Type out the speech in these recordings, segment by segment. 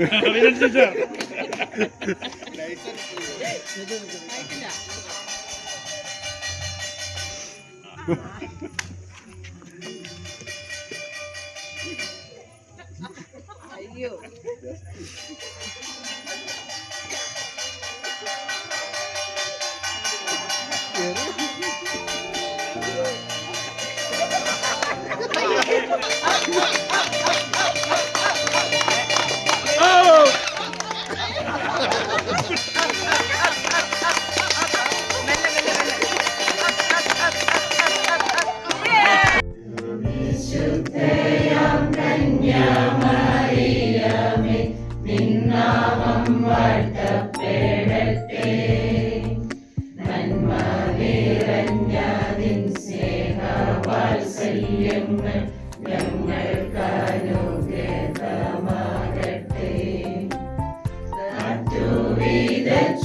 അഭിനന്ദിച്ചോ അയ്യോ.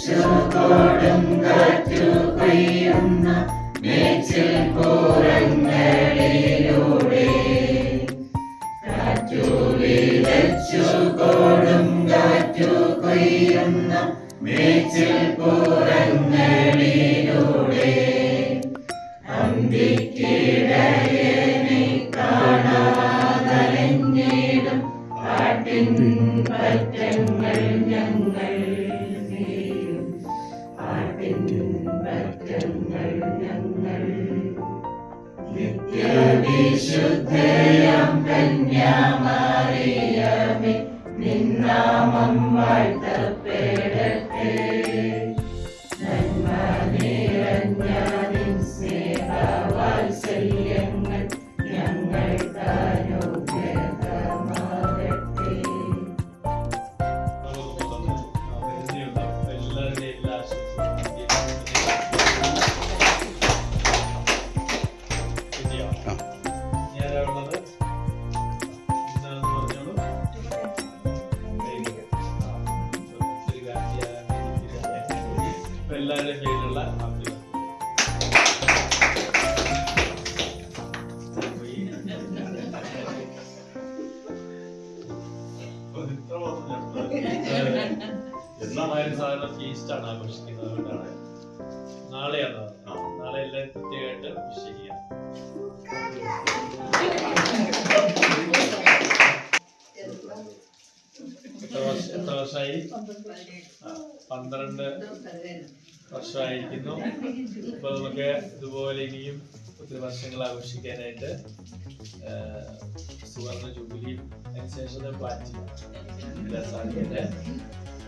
Lord garden. എല്ലാവരുടെയും പേരിലുള്ള ഹാപ്പി എന്നാലും സാധാരണ ഫീസ്റ്റാണ് ആഘോഷിക്കുന്നത് വർഷമായി പന്ത്രണ്ട് വർഷമായിരിക്കുന്നു. ഇപ്പൊ നമുക്ക് ഇതുപോലെ ഇനിയും ഒത്തിരി വർഷങ്ങൾ ആഘോഷിക്കാനായിട്ട് സുവർണ ജൂബിലി അതിനുശേഷം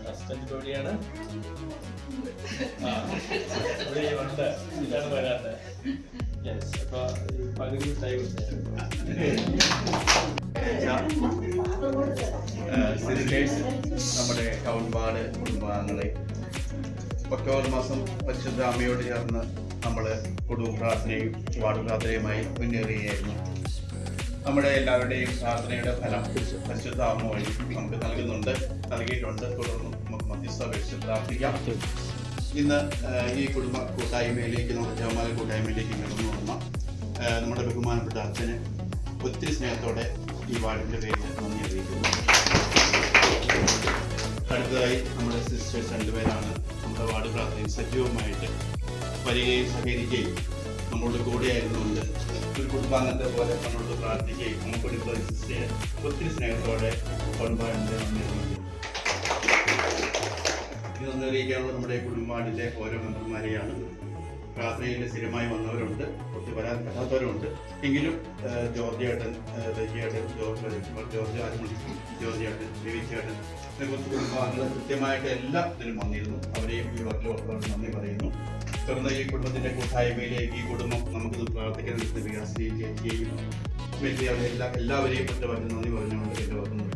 ഹസ്ബൻഡ് ജോലിയാണ് ഉണ്ട്. ഇതാണ് വരാത്തത് അപ്പൊ പകുതി ടൈം നമ്മുടെ കൗൺപാട് കുടുംബാംഗങ്ങളെ. ഒക്ടോബർ മാസം പരിശുദ്ധ അമ്മയോട് ചേർന്ന് നമ്മൾ കുടുംബ പ്രാർത്ഥനയും വാർഡ് പ്രാർത്ഥനയുമായി മുന്നേറുകയായിരുന്നു. നമ്മുടെ എല്ലാവരുടെയും പ്രാർത്ഥനയുടെ ഫലം പരിശുദ്ധ അമ്മ വഴി നമുക്ക് നൽകുന്നുണ്ട്. നൽകിയിട്ടുണ്ട്. തുടർന്ന് നമുക്ക് മധ്യസ്ഥ പ്രാർത്ഥിക്കാം. ഇന്ന് ഈ കുടുംബ കൂട്ടായ്മയിലേക്ക് നമ്മുടെ ജവമാല കൂട്ടായ്മയിലേക്ക് നമ്മുടെ ബഹുമാനപ്പെട്ട അച്ഛന് ഒത്തിരി സ്നേഹത്തോടെ ഈ വാർഡിന്റെ പേരിൽ നന്ദി അറിയിക്കുന്നു. അടുത്തതായി നമ്മുടെ സിസ്റ്റേഴ്സ് രണ്ടുപേരാണ് നമ്മുടെ വാർഡ് പ്രാർത്ഥനയിൽ സജീവമായിട്ട് വരികയും സഹകരിക്കുകയും കൂടെ കൂടെയായിരുന്നുകൊണ്ട് ഒരു കുടുംബാംഗത്തെ പോലെ നമ്മളോട് പ്രാർത്ഥിക്കുകയും നമുക്കൊരു ഒത്തിരി സ്നേഹത്തോടെ കൊണ്ടുപോകാനുണ്ട് നന്ദി അറിയിക്കാനുള്ള നമ്മുടെ കുടുംബാടിലെ ഓരോ മെമ്പർമാരെയാണ് പ്രാർത്ഥനയിൽ സ്ഥിരമായി വന്നവരുണ്ട് ഒത്തിരി വരാൻ പറ്റാത്തവരുണ്ട് എങ്കിലും ജോർജ് ഏട്ടൻ ഏട്ടൻ ജോർജ് ജോർജ് ആരുമണി ജോർജ് ഏട്ടൻ ഏട്ടൻ ഇങ്ങനെ കുറച്ച് കുടുംബാംഗങ്ങൾ കൃത്യമായിട്ട് എല്ലാ ഇതിലും വന്നിരുന്നു അവരെയും ഈ വർക്കിൽ നന്ദി പറയുന്നു തുടർന്ന് ഈ കുടുംബത്തിന്റെ കൂട്ടായ്മയിലേക്ക് ഈ കുടുംബം നമുക്ക് പ്രാർത്ഥിക്കാൻ വികാസിക്കുകയും വലിയ എല്ലാ എല്ലാവരെയും ഒറ്റ നന്ദി പറഞ്ഞുകൊണ്ട് എന്റെ വാക്ക്